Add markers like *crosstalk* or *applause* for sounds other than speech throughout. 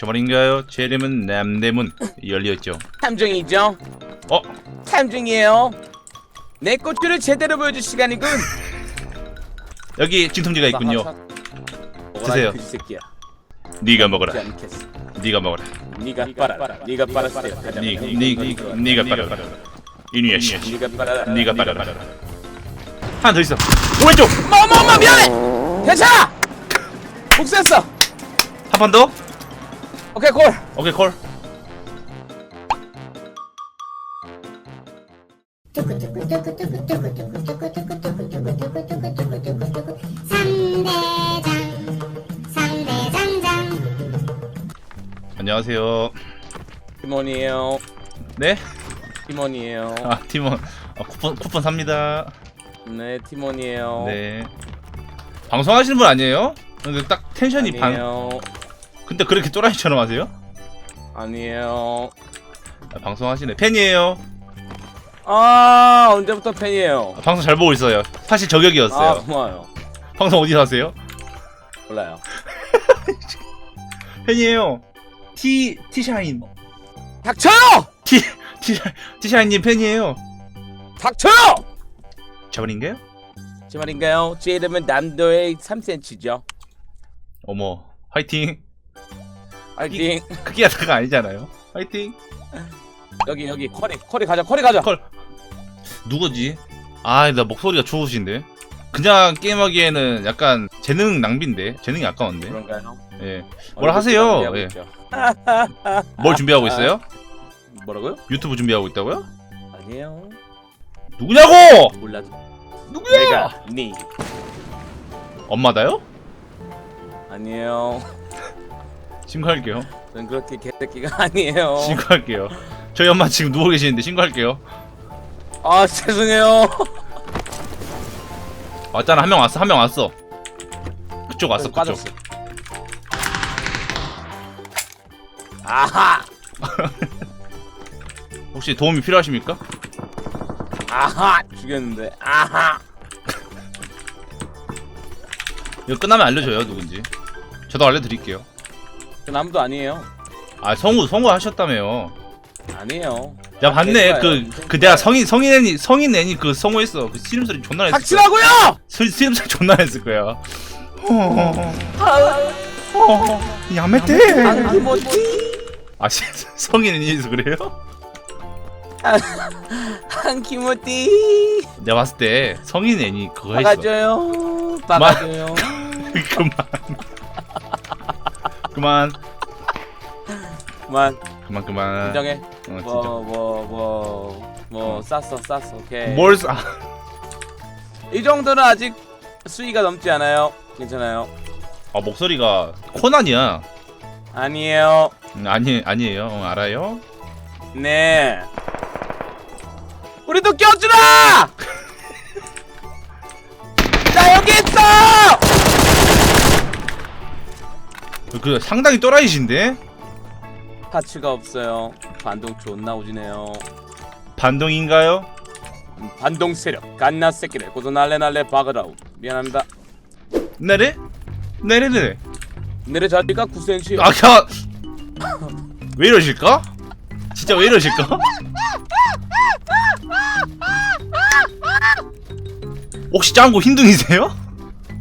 저 말인가요? 제 이름은 남대문 열렸죠. 탐정이죠? 어? 탐정이에요. 내 꽃줄을 제대로 보여줄 시간이군. 여기 진통제가 있군요. 드세요. 그 새끼야. 네가 먹어라. 먹지 않겠어. 네가 먹어라. 네가 빨아라. 네가 빨았어요. 가자. 네, 네, 네, 네가 빨아라. 이누야 씨. 네가 빨아라. 네가 빨아라. 하나 더 있어. 오른쪽. 엄마 미안해. 괜찮아. 복수했어. 한 판 더. 오케이 콜. 오케이 콜. 삼대장 삼대장장 안녕하세요. 팀원이에요. 네? 팀원이에요. 아 팀원 아, 쿠폰 쿠폰 삽니다. 네 팀원이에요. 네. 방송하시는 분 아니에요? 근데 딱 텐션이 방. 아니에요. 근데 그렇게 또라이처럼 하세요? 아니에요. 아, 방송하시네. 팬이에요. 아 언제부터 팬이에요? 아, 방송 잘 보고 있어요. 사실 저격이었어요. 아 고마워요. 방송 어디서 하세요? 몰라요. *laughs* 팬이에요. 티 티샤인. 닥쳐요! 티 티샤 티샤인님 팬이에요. 닥쳐요! 저분인가요? 제 말인가요? 제 이름은 남도의 3cm죠. 어머 화이팅. 파이팅. 크게 하다가 아니잖아요. 화이팅. 여기 여기 커리 커리 가자 커리 가자. 컬. 누구지? 아, 나 목소리가 좋으신데. 그냥 게임하기에는 약간 재능 낭비인데. 재능이 아까운데. 그런가요? 예. 뭘 하세요? 준비하고 예. 있죠. *laughs* 뭘 준비하고 있어요? 뭐라고요? 유튜브 준비하고 있다고요? 아니에요. 누구냐고! 몰라도. 누구야? 내가 니 엄마다요? 아니에요. 신고할게요. 전 그렇게 개새끼가 *laughs* 아니에요. 신고할게요. 저희 엄마 지금 누워 계시는데 신고할게요. 아 죄송해요. *laughs* 왔잖아. 한 명 왔어. 한 명 왔어. 그쪽 왔어. 그쪽. 빠졌어. 아하 *laughs* 혹시 도움이 필요하십니까? 아하 죽였는데 아하 이거 끝나면 알려줘요. 누군지. 저도 알려드릴게요. 그 남도 아니에요. 아 성우 성우 하셨다며요. 아니에요. 야 봤네 됐어요. 그 그 내가 성인 성인 애니 성인 애니 그 성우했어 그 씨름 소리 존나 거야 닥치라고요! 시- 씨름 소리 존나 냈을 거야 야매떼 안기모티 아 씨, *laughs* 성인 애니에서 그래요? 안기모티 내가 봤을 때 성인 애니 그거 했어 박아줘요 박아줘요 *laughs* 그만 그만. 그만. 그만 그만. 인정해. 어, 진짜. 뭐뭐뭐뭐 쌌어 쌌어. 오케이. 뭘 사? *laughs* 이 정도는 아직 수위가 넘지 않아요. 괜찮아요. 아 목소리가 코난이야. 아니에요. 음, 아니 아니에요. 어, 알아요? 네. 우리도 껴주라! *laughs* 나 여기 있어 그 상당히 또라이신데? 파츠가 없어요. 반동 존나 오지네요. 반동인가요? 음, 반동 세력 갓나 새끼들 고소 날래 날래 박으라우 미안합니다. 네네 네네네 내려 자리가 9cm 아까 왜 이러실까? 진짜 왜 이러실까? 혹시 짱구 흰둥이세요?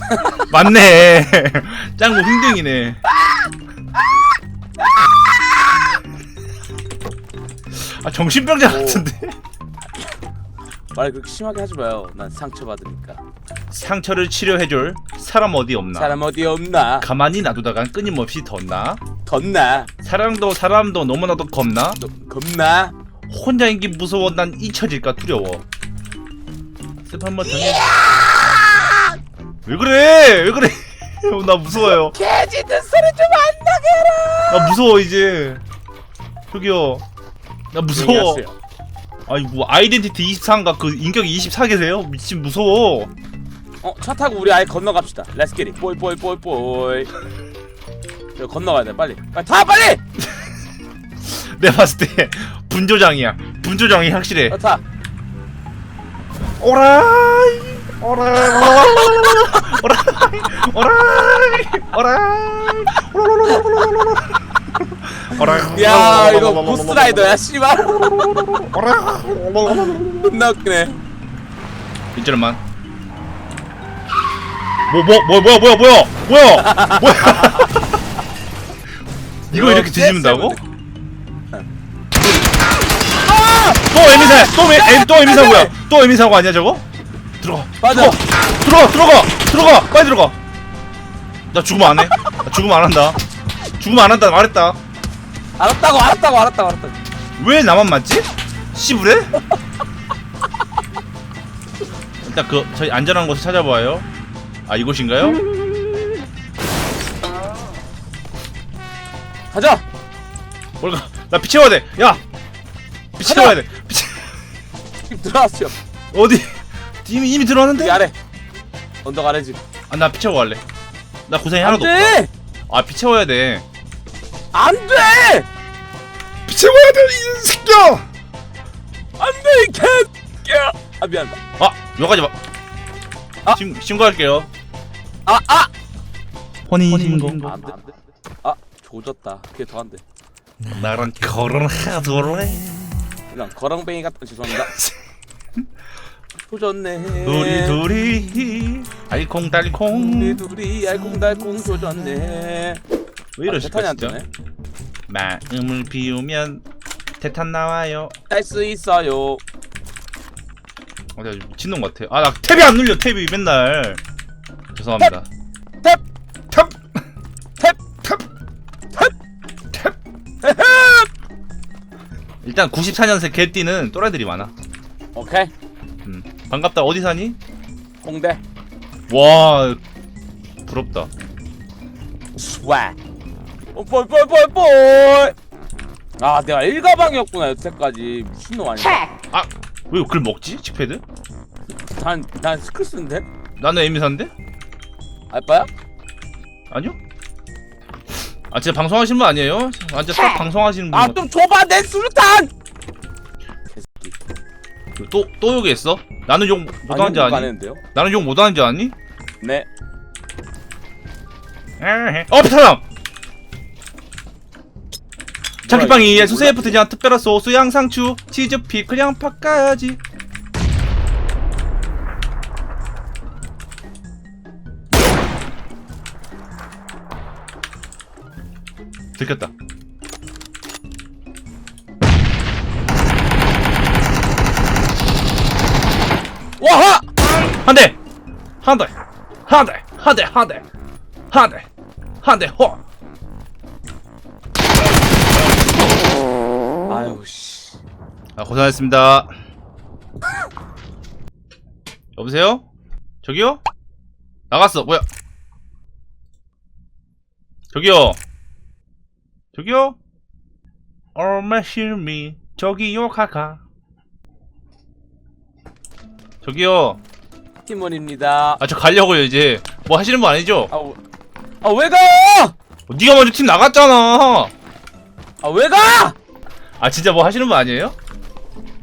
*laughs* 맞네. 짱구 흰둥이네 아 정신병자 같은데. *laughs* 말 그렇게 심하게 하지 마요. 난 상처 받으니까. 상처를 치료해줄 사람 어디 없나? 사람 어디 없나? 가만히 놔두다간 끊임없이 덧나? 덧나? 사랑도 사람도 너무나도 겁나? 너 겁나? 혼자인 게 무서워? 난 잊혀질까? 두려워. 스한번 정해. 왜 그래? 왜 그래? 어, *laughs* 나 무서워요. 개 짖는 소리 좀 안 나게 해라! 나 무서워 이제. 저기요 나 무서워 아니 뭐 아이덴티티 24인가 그 인격이 24개세요 미친 무서워 어, 차 타고 우리 아예 건너갑시다. 기릿. 뽀이 뽀이 뽀이 뽀이. 저 건너가야 돼. 빨리. 빨리 타 빨리. *laughs* 내가 봤을 때 분조장이야 분조장이 확실해 어, 타. 오라이 오라이 오라이 오라이. 야 이거 보스라이더야 씨발. 존나 웃기네. 일절만. 뭐 뭐 뭐 뭐야 뭐야 뭐야? 뭐야? 뭐야? *laughs* 이거 이렇게 뒤집는다고? 또 에미사 또, 에, 또 에미사 고야? 또 에미사 고 아니야 저거? 들어가. 맞아. 들어가 들어가. 들어가. 빨리 들어가. 나 죽으면 안 해. 나 죽으면 안 한다. 죽으면 안 한다. 말했다 알았다고 알았다고 알았다고 알았다고. 왜 나만 맞지? 씨부래? 일단 그 저희 안전한 곳을 찾아봐요. 아 이곳인가요? 가자! 뭘까 나 피 채워야 돼 야! 피채워야 돼. 피 채 지금 들어왔어요 어디? 이미 이미 들어왔는데? 아래. 언덕 아래 집. 아 나 피 채워 갈래. 나 고생이 하나도 안돼! 아 피 채워야 돼 안돼! 피채워야 돼 이 새끼야! 안 돼 이 개새끼야! 아 미안하다. 아 여기까지 봐 아. 신, 신고할게요. 아 아! 혼인 신고. 안 돼 아 조졌다. 그게 더 안 돼. 나랑 결혼하도록 그냥 거렁뱅이 같은 죄송합니다. *laughs* 조졌네. 우리 둘이 알콩달콩. 우리 둘이 알콩달콩 조졌네 왜 아, 이러실까 대탄이 안 진짜 뜨네 마음을 비우면 대탄 나와요 딸수 있어요 어, 내가 미친놈 같아 아 나 탭이 안 눌려 탭이 맨날 죄송합니다 탭! 탭! 탭! 탭! 탭! 일단 94년생 개띠는 또라이들이 많아 오케이 음. 반갑다 어디 사니? 홍대 와 부럽다 스웩 어, 뽀뽀뽀뽀 아 내가 일가방이었구나 여태까지 미친놈 아니야 왜 그걸 먹지? 칙패드? 난, 난 스크스인데? 나는 에미사인데? 알바야? 아니요? 아 진짜 방송하시는 분 아니에요? 아 진짜 딱 방송하시는 분 아 좀 줘봐 내 수류탄! 개새끼 또, 또 욕했어? 나는 욕 못하는지 아니, 아니? 했는데요? 나는 욕 못하는지 아니? 네 에헤. 어, 사람! 자키빵이 수세프 드장 특별한 소스 양상추 치즈 피클 양파까지. 들켰다. 와하! 한 대! 한 대! 한 대! 한 대! 한 대! 한 대! 한 대! 호 씨 아, 고생하셨습니다. 여보세요? 저기요? 나갔어. 뭐야? 저기요? 저기요? 얼마 실미 저기요 카카 저기요 팀원입니다 아 저 가려고요 이제 뭐 하시는 분 아니죠? 아, 왜- 아, 왜 가? 어, 네가 먼저 팀 나갔잖아 아, 왜 가? 아 진짜 뭐 하시는 분 아니에요?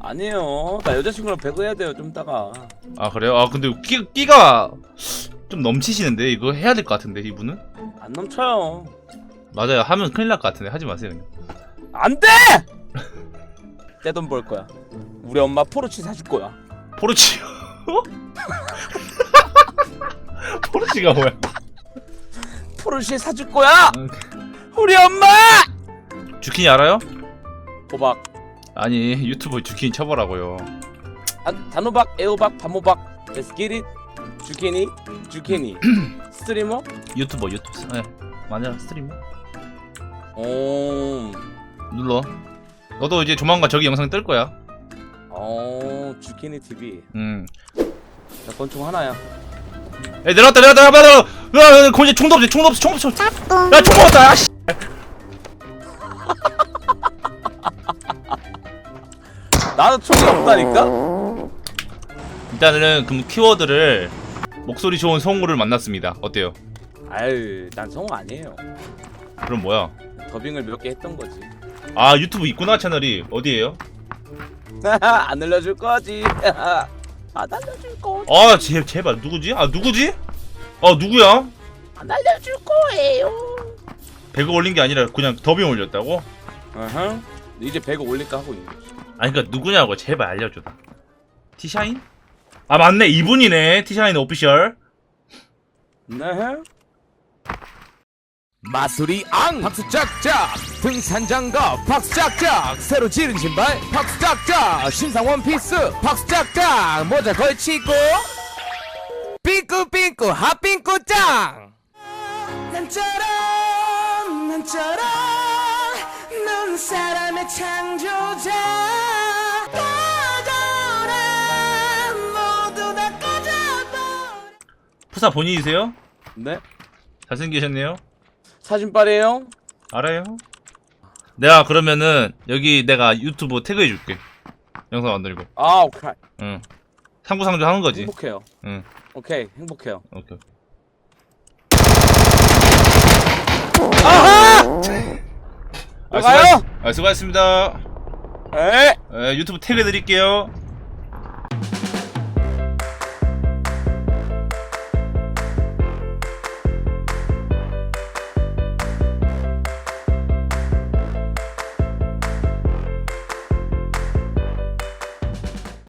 아니에요. 나 여자친구랑 배그해야 돼요, 좀 이따가. 아 그래요? 아 근데 끼, 끼가 좀 넘치시는데 이거 해야 될 것 같은데 이분은? 안 넘쳐요. 맞아요 하면 큰일 날 것 같은데 하지 마세요 그냥 안 돼! *laughs* 떼돈 벌 거야. 우리 엄마 포르치 사줄 거야. 포르치요? *laughs* 포르치가 뭐야? 포르치 사줄 거야! 우리 엄마! 주키니 알아요? 호박. 아니 유튜브 주키니 쳐보라고요 단, 단호박, 애호박, get it. 주키니, 주키니. 스트리머? 유튜버 유튜브 네 맞아 스트리머 오, 눌러 너도 이제 조만간 저기 영상 뜰 거야 어, 주키니 TV. 음 나 권총 하나야. 에 내려왔다 내려왔다 내려왔다 내려왔다 거기 총도 없지 총도 없지 총도 없지 야총 먹었다 야씨 나도 총이 없다니까? 일단은 그럼 키워드를 목소리 좋은 성우를 만났습니다 어때요? 아유, 난 성우 아니에요. 그럼 뭐야? 더빙을 몇 개 했던 거지. 아 유튜브 있구나 채널이 어디에요? *laughs* 안 알려줄 거지. *laughs* 안 알려줄 거지. 아 제, 제발 누구지? 아 누구지? 아 누구야? 안 알려줄 거예요. 배그 올린 게 아니라 그냥 더빙 올렸다고? 어허. 이제 배그 올릴까 하고 있는 거지. 아니 그니까 누구냐고 제발 알려줘. 티샤인? 아 맞네. 이분이네. 티샤인 오피셜 네. 마술이 앙! 박수 짝짝! 등산 장갑! 박수 짝짝! 새로 지른 신발! 박수 짝짝! 신상 원피스! 박수 짝짝! 모자 걸치고! 삐꾸삐꾸 핫삐꾸 짱 난처럼 난처럼 넌 사람의 창조자 꺼져라 모두 다 꺼져버려 푸사 본인이세요? 네. 잘생기셨네요 사진빨이에요. 알아요 내가 그러면은 여기 내가 유튜브 태그해줄게 영상 만들고 아, 오케이. 응 상부상조 하는 거지 행복해요. 응 오케이, 행복해요. 오케이 아, 가 요? 수고하, 아, 수고하셨습니다 에? 에, 유튜브 태그 해드릴게요